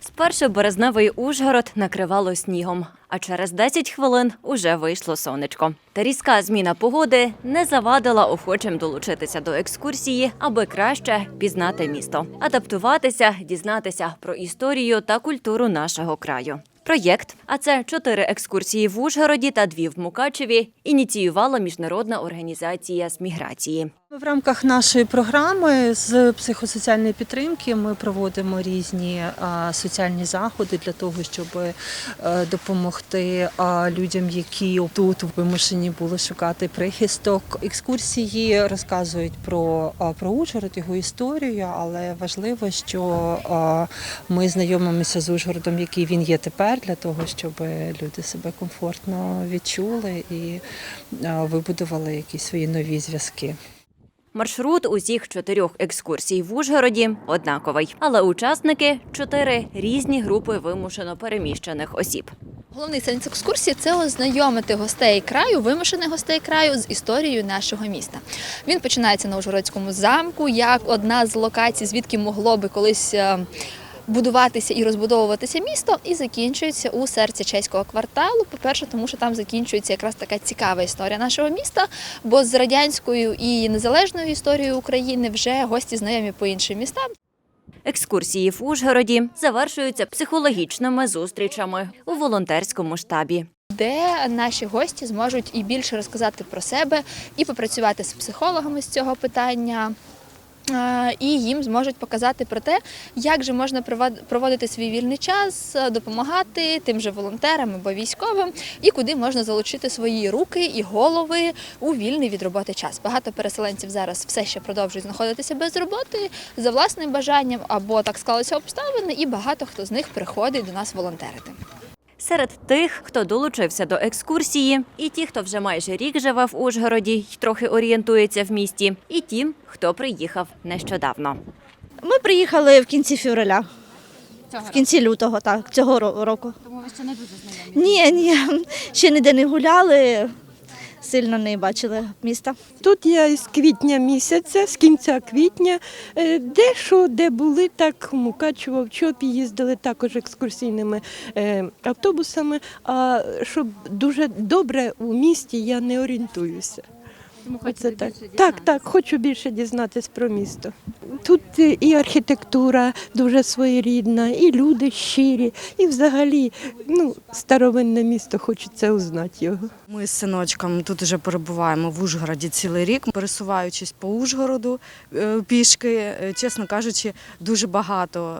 Спершу березневий Ужгород накривало снігом, а через 10 хвилин уже вийшло сонечко. Та різка зміна погоди не завадила охочим долучитися до екскурсії, аби краще пізнати місто, адаптуватися, дізнатися про історію та культуру нашого краю. Проєкт, а це чотири екскурсії в Ужгороді та дві в Мукачеві, ініціювала міжнародна організація з міграції. В рамках нашої програми з психосоціальної підтримки ми проводимо різні соціальні заходи для того, щоб е, допомогти людям, які тут вимушені були шукати прихисток. Екскурсії розказують про, про Ужгород, його історію, але важливо, що ми знайомимося з Ужгородом, який він є тепер, для того, щоб люди себе комфортно відчули і вибудували якісь свої нові зв'язки. Маршрут усіх чотирьох екскурсій в Ужгороді однаковий, але учасники чотири різні групи вимушено переміщених осіб. Головний сенс екскурсії це ознайомити гостей краю, вимушених гостей краю з історією нашого міста. Він починається на Ужгородському замку як одна з локацій, звідки могло би колись. Будуватися і розбудовуватися місто, і закінчується у серці чеського кварталу. По-перше, тому що там закінчується якраз така цікава історія нашого міста. Бо з радянською і незалежною історією України вже гості знайомі по іншим містам. Екскурсії в Ужгороді завершуються психологічними зустрічами у волонтерському штабі. де наші гості зможуть і більше розказати про себе, і попрацювати з психологами з цього питання. Е, І їм зможуть показати про те, як же можна проводити свій вільний час, е, допомагати тим же волонтерам або військовим, і куди можна залучити свої руки і голови у вільний від роботи час. Багато переселенців зараз все ще продовжують знаходитися без роботи за власним бажанням, або так склалися обставини, і багато хто з них приходить до нас волонтерити. Серед тих, хто долучився до екскурсії, і ті, хто вже майже рік живе в Ужгороді й трохи орієнтується в місті, і ті, хто приїхав нещодавно. Ми приїхали в кінці февраля. в кінці лютого, так, цього ро- року. Тому ви ще не дуже знайомі. Ні, ні, ще ніде не гуляли, сильно не бачили міста. Тут я з квітня місяця, з кінця квітня, Дещо де були, так Мукачево, в Чопі їздили також екскурсійними е, автобусами. А щоб дуже добре у місті я не орієнтуюся. Оце так. так, так, хочу більше дізнатись про місто. Тут е, і архітектура дуже своєрідна, і люди щирі, і взагалі ну, старовинне місто, хочеться узнати його. Ми з синочком тут вже перебуваємо в Ужгороді цілий рік, пересуваючись по Ужгороду е, пішки. Е, Чесно кажучи, дуже багато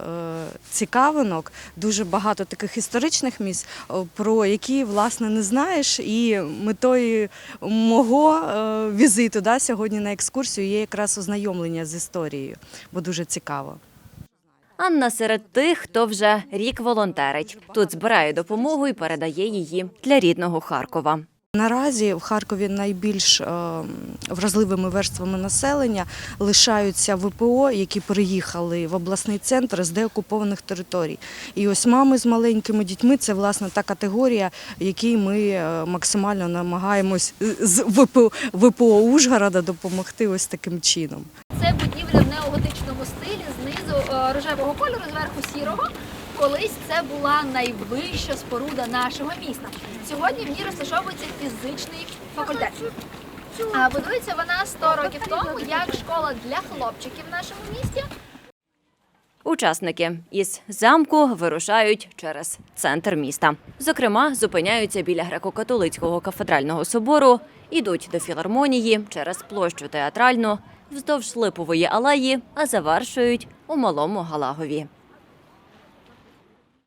цікавинок, дуже багато таких історичних місць, про які власне не знаєш. І метою мого візиту да, сьогодні на екскурсію є якраз ознайомлення з історією, бо дуже цікаво. Анна серед тих, хто вже рік волонтерить. Тут збирає допомогу і передає її для рідного Харкова. Наразі в Харкові найбільш е, вразливими верствами населення лишаються ВПО, які приїхали в обласний центр з деокупованих територій. І ось мами з маленькими дітьми це власне та категорія, якій ми е, максимально намагаємось з ВПО, ВПО Ужгорода допомогти ось таким чином. Це будівля в неоготичному стилі, знизу е, рожевого кольору, зверху сірого. Колись це була найвища споруда нашого міста. Сьогодні в ній розташовується фізичний факультет. А будується вона 100 років тому як школа для хлопчиків в нашому місті. Учасники із замку вирушають через центр міста. Зокрема, зупиняються біля греко-католицького кафедрального собору, ідуть до філармонії через площу театральну, вздовж липової алеї, а завершують у малому Галагові.